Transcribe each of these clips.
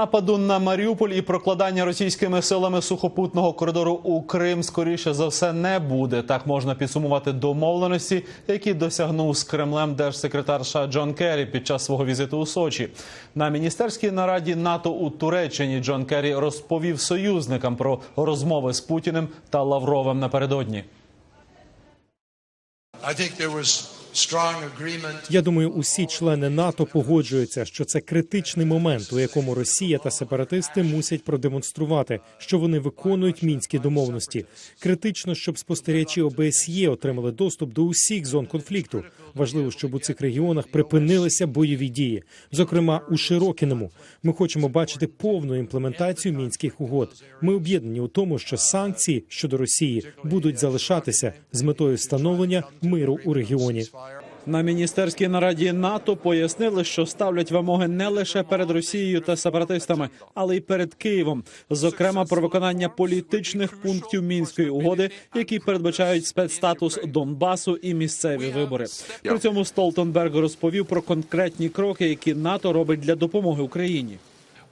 Нападу на Маріуполь і прокладання російськими силами сухопутного коридору у Крим скоріше за все не буде. Так можна підсумувати домовленості, які досягнув з Кремлем держсекретар США Джон Керрі під час свого візиту у Сочі. На міністерській нараді НАТО у Туреччині Джон Керрі розповів союзникам про розмови з Путіним та Лавровим напередодні. I think there was Я думаю, усі члени НАТО погоджуються, що це критичний момент, у якому Росія та сепаратисти мусять продемонструвати, що вони виконують мінські домовленості. Критично, щоб спостерігачі ОБСЄ отримали доступ до усіх зон конфлікту. Важливо, щоб у цих регіонах припинилися бойові дії, зокрема у Широкіному. Ми хочемо бачити повну імплементацію мінських угод. Ми об'єднані у тому, що санкції щодо Росії будуть залишатися з метою встановлення миру у регіоні. На міністерській нараді НАТО пояснили, що ставлять вимоги не лише перед Росією та сепаратистами, але й перед Києвом, зокрема про виконання політичних пунктів мінської угоди, які передбачають спецстатус Донбасу і місцеві вибори. При цьому Столтенберг розповів про конкретні кроки, які НАТО робить для допомоги Україні.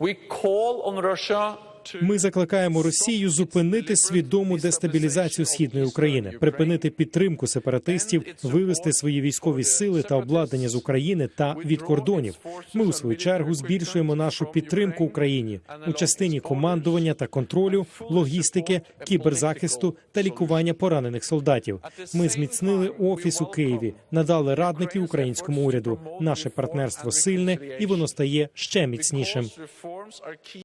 We call on Russia Ми закликаємо Росію зупинити свідому дестабілізацію східної України, припинити підтримку сепаратистів, вивести свої військові сили та обладнання з України та від кордонів. Ми у свою чергу збільшуємо нашу підтримку Україні у частині командування та контролю, логістики, кіберзахисту та лікування поранених солдатів. Ми зміцнили офіс у Києві, надали радників українському уряду. Наше партнерство сильне і воно стає ще міцнішим.